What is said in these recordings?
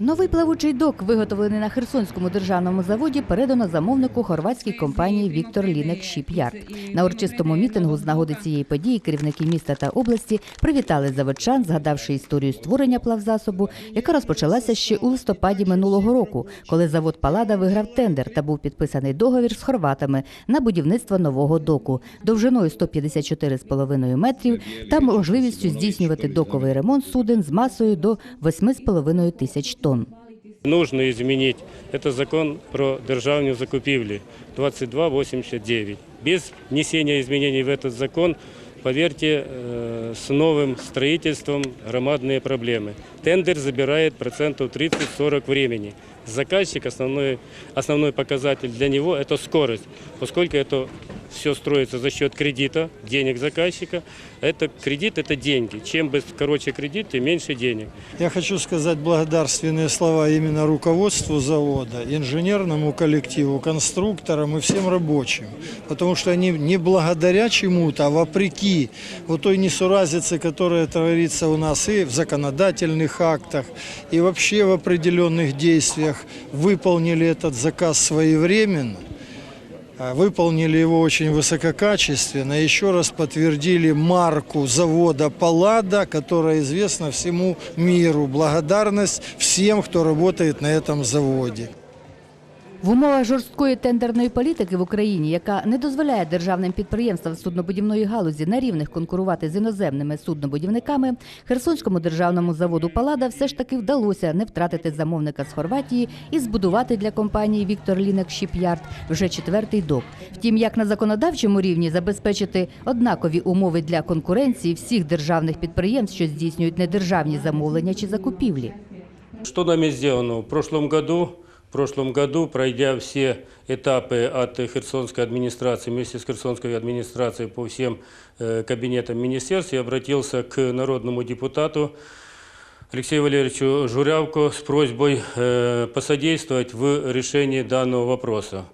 Новий плавучий док, виготовлений на Херсонському державному заводі, передано замовнику хорватській компанії Віктор Лінек Шіп'ярд. На урочистому мітингу з нагоди цієї події керівники міста та області привітали заводчан, згадавши історію створення плавзасобу, яка розпочалася ще у листопаді минулого року, коли завод Палада виграв тендер та був підписаний договір з хорватами на будівництво нового доку довжиною 154,5 метрів та можливістю здійснювати доковий ремонт суден з масою до 8,5 тисяч тонн. Нужно изменить. Это закон про державні закупівлі 2289. Без внесения изменений в этот закон, поверьте, э, с новым строительством громадные проблемы. Тендер забирает процентов 30-40 времени. Заказчик, основной, основной показатель для него – это скорость, поскольку это все строится за счет кредита, денег заказчика. Это кредит – это деньги. Чем короче кредит, тем меньше денег. Я хочу сказать благодарственные слова именно руководству завода, инженерному коллективу, конструкторам и всем рабочим. Потому что они не благодаря чему-то, а вопреки вот той несуразице, которая творится у нас и в законодательных актах, и вообще в определенных действиях, выполнили этот заказ своевременно. А, Выполнили его очень высококачественно. Еще раз подтвердили марку завода «Паллада», которая известна всему миру. Благодарность всем, кто работает на этом заводе. В умовах жорсткої тендерної політики в Україні, яка не дозволяє державним підприємствам суднобудівної галузі на рівних конкурувати з іноземними суднобудівниками, Херсонському державному заводу Палада все ж таки вдалося не втратити замовника з Хорватії і збудувати для компанії Віктор Лінек Шіп'ярд вже четвертий док. Втім, як на законодавчому рівні забезпечити однакові умови для конкуренції всіх державних підприємств, що здійснюють недержавні замовлення чи закупівлі. Что нами сделано? В прошлом году, в прошлом году, пройдя все этапы от Херсонской администрации, вместе с Херсонской администрацией по всем э, кабинетам министерств, я обратился к народному депутату Алексею Валерьевичу Журявко с просьбой э, посодействовать в решении данного вопроса.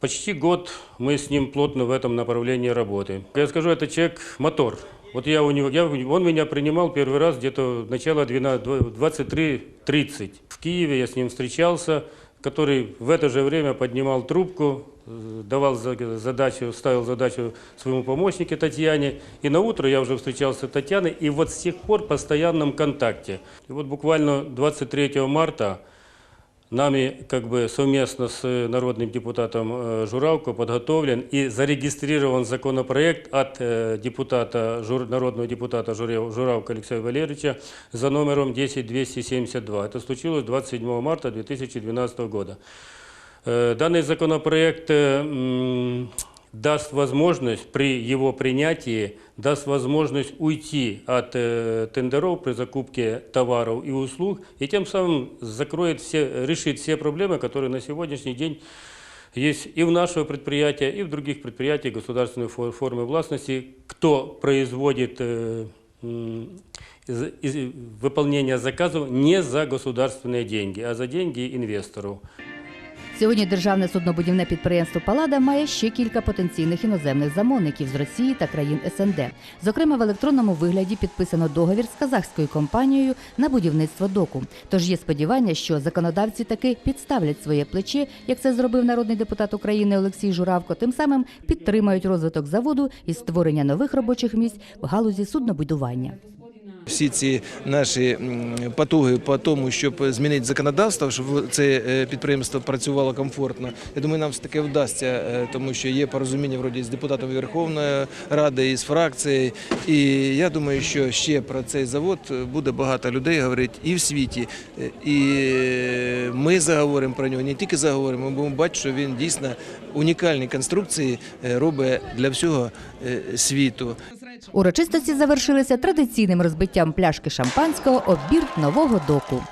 Почти год мы с ним плотно в этом направлении работаем. Я скажу, это человек мотор. Вот я у него, я, он меня принимал первый раз где-то начало 23.30. В Киеве я с ним встречался, который в это же время поднимал трубку, э, давал за- задачу, ставил задачу своему помощнику Татьяне. И на утро я уже встречался с Татьяной, и вот с тех пор в постоянном контакте. И вот буквально 23 марта Нами как бы совместно с народным депутатом э, Журавко подготовлен и зарегистрирован законопроект от э, депутата, народного депутата Журавко Алексея Валерьевича за номером 10272. Это случилось 27 марта 2012 года. Э, Данный законопроект э, даст возможность при его принятии даст возможность уйти от э, тендеров при закупке товаров и услуг и тем самым закроет все, решит все проблемы, которые на сегодняшний день есть и в нашего предприятия, и в других предприятиях государственной фор- формы властности, кто производит э, из- выполнение заказов не за государственные деньги, а за деньги инвесторов. Сьогодні державне суднобудівне підприємство Палада має ще кілька потенційних іноземних замовників з Росії та країн СНД. Зокрема, в електронному вигляді підписано договір з казахською компанією на будівництво доку. Тож є сподівання, що законодавці таки підставлять своє плече, як це зробив народний депутат України Олексій Журавко. Тим самим підтримають розвиток заводу і створення нових робочих місць в галузі суднобудування. Всі ці наші потуги по тому, щоб змінити законодавство, щоб це е, підприємство працювало комфортно. Я думаю, нам все таки вдасться, е, тому що є порозуміння вроді з депутатами Верховної Ради і з фракцією. І я думаю, що ще про цей завод буде багато людей говорити і в світі. Е, І ми заговоримо про нього, не тільки заговоримо, ми будемо бачити, що він дійсно унікальні конструкції робить для всього світу. Урочистості завершилися традиційним розбиттям пляшки шампанського об бірт нового доку.